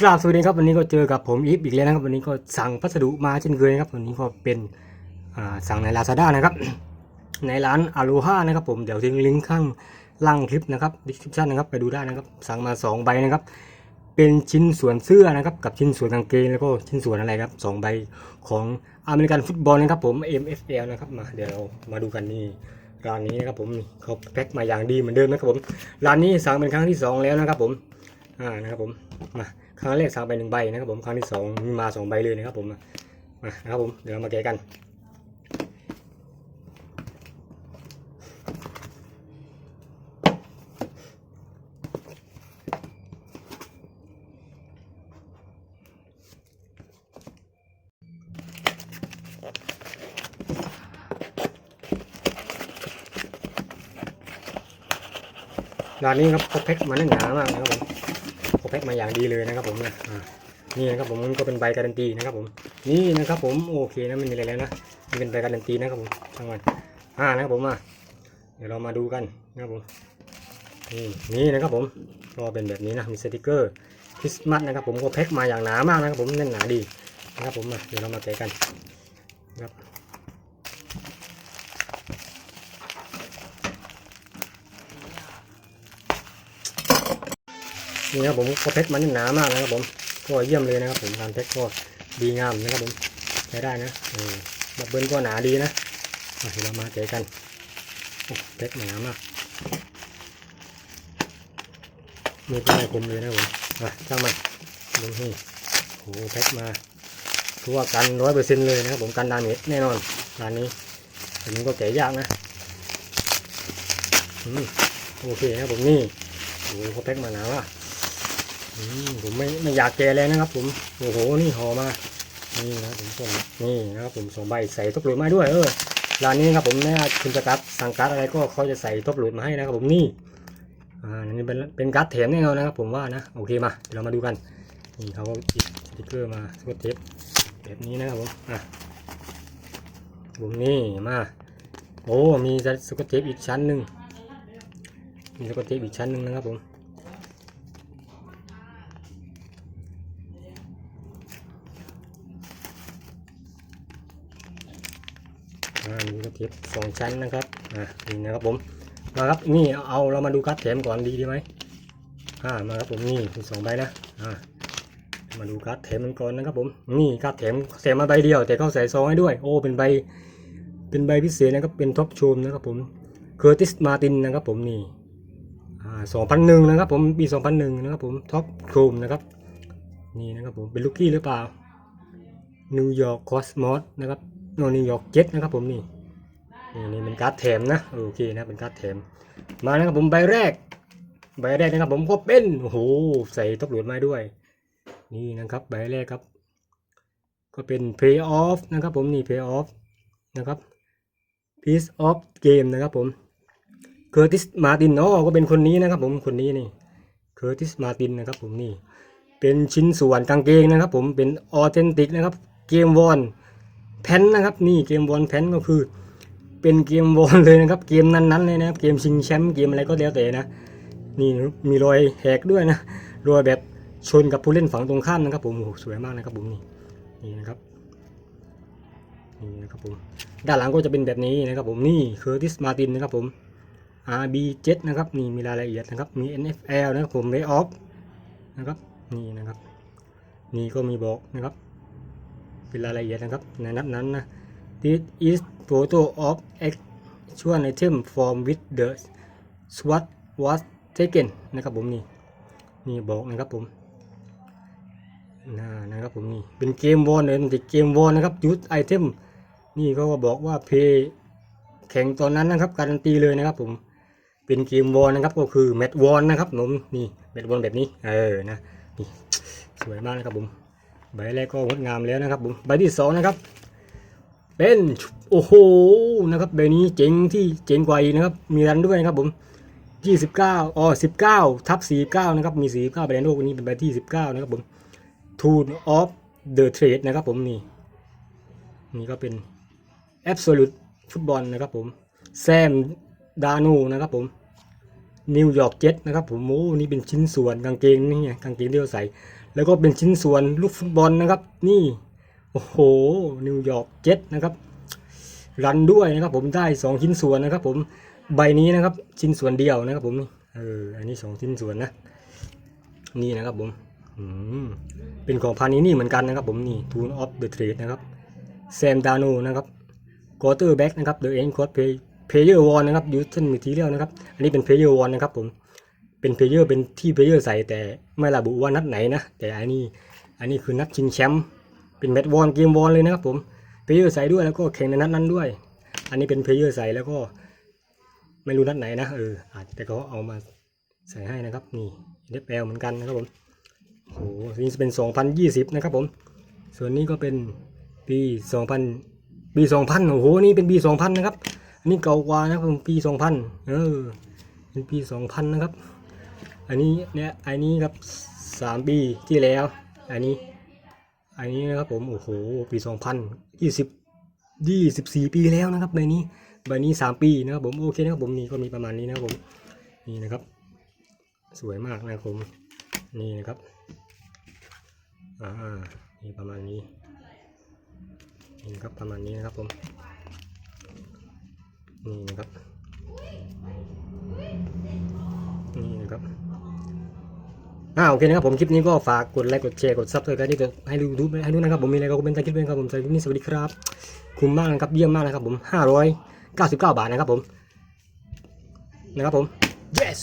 กราบสวัสดีครับวันนี้ก็เจอกับผมอีฟอีกแล้วนะครับวันนี้ก็สั่งพัสดุมาเช่นเคยนะครับวันนี้ก็เป็นสั่งใน Lazada นะครับ ในร้านอ l โ h a นะครับผมเดี๋ยวทิ้งลิงก์ข้างล่างคลิปนะครับ description นะครับไปดูได้นะครับ สั่งมา 2 ใบนะครับ เป็นชิ้นส่วนเสื้อนะครับกับชิ้นส่วนกางเกงแล้วก็ชิ้นส่วนอะไรครับสองใบของอเมริกันฟุตบอลนะครับผม MFL นะครับมาเดี๋ยวเรามาดูกันนี่ร้านนี้นะครับผมเขาแพ็คมาอย่างดีเหมือนเดิมนะครับผมร้านนี้สั่งเป็นครั้งที่สองแล้วนะครับผมอ่านะครับผมมา ครั้งแรกสั่งไปหนึ่งใบนะครับผมครั้งที่สองมีมาสองใบเลยนะครับผมมานะครับผมเดี๋ยวมาแกะกันร้านนี้ครับเขาแพ็คมาแน่นหนามากนะครับผม พ็คมาอย่างดีเลยนะครับผมนะนี่นะครับผมมันก็เป็นใบการันตีนะครับผมนี่นะครับผมโอเคนะไม่มีอะไรแล้วนะนี่เป็นใบการันตีนะครับผมช่างมันอ่านะครับผมมาเดี๋ยวเรามาดูกันนะครับผมนี่นี่นะครับผมก็เป็นแบบนี้นะมีสติกเกอร์คริสต์มาสนะครับผมก็แพ็คมาอย่างหนามากนะครับผมแน่นหนาดีนะครับผมมาเดี๋ยวเรามาแกะกันนะครับ นี่ครับผมก็แพ็คมันหนามากนะครับผมก็เยี่ยมเลยนะครับผมการแพ็คก็ดีงามนะครับผมใช้ได้นะเออดับเบิลก็หนาดีนะเคเรามาเจอกันโอ้แพ็คหนามากมีก็ไม่คมเลยนะผมมาช่างมันดูนี่โอ้แพ็คมาทั่วกันร้อยเปอร์เซ็นต์เลยนะครับผมกันดาเมจแน่นอนร้านนี้อันนี้ก็แกะยากนะอืมโอเคครับผมนี่โอ้เขาแพ็คมาหนาว่ะ ผมไม่ไม่อยากแกะเลยนะครับ ผมโอ้โหนี่ห่อมานี่นะผมส่งนี่นะครับผมสองใบใส่ทบหลุดมาด้วยเออร้านนี้ครับผมแม่คุณจะการ์ดสั่งการ์ดอะไรก็เขาจะใส่ทบหลุดมาให้นะครับผมนี่อ่านี่เป็นเป็นการ์ดแถมแน่นอนนะครับ ผมว่านะโอเคมาเดี๋ยวเรามาดูกันนี่เขาก็ติดสติกเกอร์มาสกอตเทปแบบนี้นะครับผมอะผมนี่มาโอ้มีสกอตเทปอีกชั้นหนึ่งมีสกอตเทปอีกชั้นหนึ่งนะครับผม มีกระเทียมสองชั้นนะครับอ่านี่นะครับผมมาครับนี่เอาเรามาดูการ์ดแถมก่อนดีดีไหมอ่ามาครับผมนี่มีสองใบนะอ่ามาดูการ์ดแถมมันก่อนนะครับผมนี่การ์ดแถมแถมมาใบเดียว แต่เขาใส่ซองให้ด้วย โอ้เป็นใบเป็นใบพิเศษนะครับเป็นท็อปชมนะครับผมเคอร์ติสมาตินนะครับผมนี่อ่าสองพันหนึ่งนะครับผมปีสองพันหนึ่งนะครับผมท็อปโชมนะครับนี่นะครับผมเป็นลูกกี้หรือเปล่านิวยอร์กคอสมอสนะครับ โนนิวยอร์กเจ็ตนะครับผมนี่นี่เป็นการ์ดแถมนะโอเคนะเป็นการ์ดแถม มานะครับผมใบแรก ใบแรกนะครับผมก็เป็นโอ้โหใส่ตบหลวดมาด้วย นี่นะครับใบแรกครับ ก็เป็น Play Off นะครับผมนี่ Play Off นะครับ Piece of Game นะครับผม Curtis Martin อ๋อก็เป็นคนนี้นะครับผมคนนี้นี่ Curtis Martin นะครับผมนี่เป็นชิ้นส่วนกางเกงนะครับผมเป็นออเทนติกนะครับเกมวอน แพนนะครับ นี่เกมวอนแพนก็คือ เป็นเกมวอนเลยนะครับ เกมนั้นๆเลยนะครับ เกมชิงแชมป์เกมอะไรก็แล้วแต่นะ นี่มีรอยแหกด้วยนะรอยแบบชนกับผู้เล่นฝั่งตรงข้ามนะครับผมโอ้สวยมากนะครับผมนี่นี่นะครับนี่นะครับผมด้านหลังก็จะเป็นแบบนี้นะครับผมนี่เคอร์ติสมาตินนะครับผม RB7 นะครับนี่มีรายละเอียดนะครับมี NFL นะครับผม Way Off นะครับนี่นะครับนี่ก็มีบอกนะครับ เป็นรายละเอียดนะครับในนัดนั้นนะ This is photo of actual item from with the SWAT was taken นะครับผมนี่นี่บอกนะครับผมนะนะครับผมนี่เป็นเกมวอนเลยติดเกมวอนนะครับยูสไอเทมนี่เขาก็บอกว่าเพย์แข่งตอนนั้นนะครับ การันตีเลยนะครับผมเป็นเกมวอนนะครับก็คือแมตวอนนะครับผมนี่แมตวอนแบบนี้เออนะนี่สวยมากนะครับผม ใบแรกก็งดงามแล้วนะครับผมใบที่สองนะครับ เป็นโอ้โหนะครับใบนี้เจ๋งที่เจ๋งกว่าอีกนะครับ มีรันด้วยนะครับผม29อ๋อ19ทับ49นะครับมี49ใบแดงโลกนี้เป็นใบที่19นะครับผม Tool of the Trade นะครับผมนี่นี่ก็เป็น Absolute ฟุตบอลนะครับผมแซมดานูนะครับผมนิวยอร์กเจ็ตนะครับผมโอ้นี่เป็นชิ้นส่วนกางเกงนี่ไงกางเกงที่เราใส่ แล้วก็เป็นชิ้นส่วนลูกฟุตบอลนะครับ นี่ โอ้โห นิวยอร์กเจ็ตนะครับ รันด้วยนะครับ ผมได้สองชิ้นส่วนนะครับ ผมใบนี้นะครับ ชิ้นส่วนเดียวนะครับ ผมเอออันนี้สองชิ้นส่วนนะนี่นะครับผมอืมเป็นของพานินี่เหมือนกันนะครับ ผมนี่ Tune of the Trade นะครับแซมดาโนนะครับกอเตอร์แบ็กนะครับเดอะเอ็นคอร์เพย์เพเยอร์วอนนะครับยูทันมิทีเรียลนะครับ อันนี้เป็นเพเยอร์วอนนะครับผม เป็นเพเยอร์เป็นที่เพเยอร์ใส่แต่ไม่ระบุว่านัดไหนนะ แต่อันนี้อันนี้คือนัดชิงแชมป์เป็นแมตช์วอนเกมวอนเลยนะครับผมเพเยอร์ใส่ด้วยแล้วก็แข่งในนัดนั้นด้วย อันนี้เป็นเพลเยอร์ใส่แล้วก็ไม่รู้นัดไหนนะเอออาจแต่เขาเอามาใส่ให้นะครับนี่เดฟแอลเหมือนกันนะครับผมโอ้โหนี่จะเป็น 2020 นะครับผม ส่วนนี้ก็เป็นปี 2000 ปี 2000 โอ้โห นี่เป็นปี 2000 นะครับ อันนี้เก่ากว่านะครับผมปี 2000 เออ เป็นปี 2000 นะครับ อันนี้เนี่ยอันนี้ครับ3ปีที่แล้ว อันนี้ อันนี้นะครับผมโอ้โหปี2020ยี่สิบสี่ปีแล้วนะครับใบนี้ใบนี้สามปีนะครับผมโอเคนะครับผมนี่ก็มีประมาณนี้นะครับผมนี่นะครับ สวยมากนะครับผมนี่นะครับอ่านี่ประมาณนี้นี่ครับประมาณนี้นะครับผมนี่นะครับ อ่าโอเคนะครับผมคลิปนี้ก็ฝากกดไลค์กดแชร์กดซับสไครต์ที่จะให้ดูดูให้ดูนะครับผมมีอะไรก็คอมเมนต์ใต้คลิปด้วยนะครับผมสำหรับคลิปนี้สวัสดีครับ คุ้มมากนะครับเยี่ยมมากนะครับผม599 บาทนะครับผมนะครับผม yes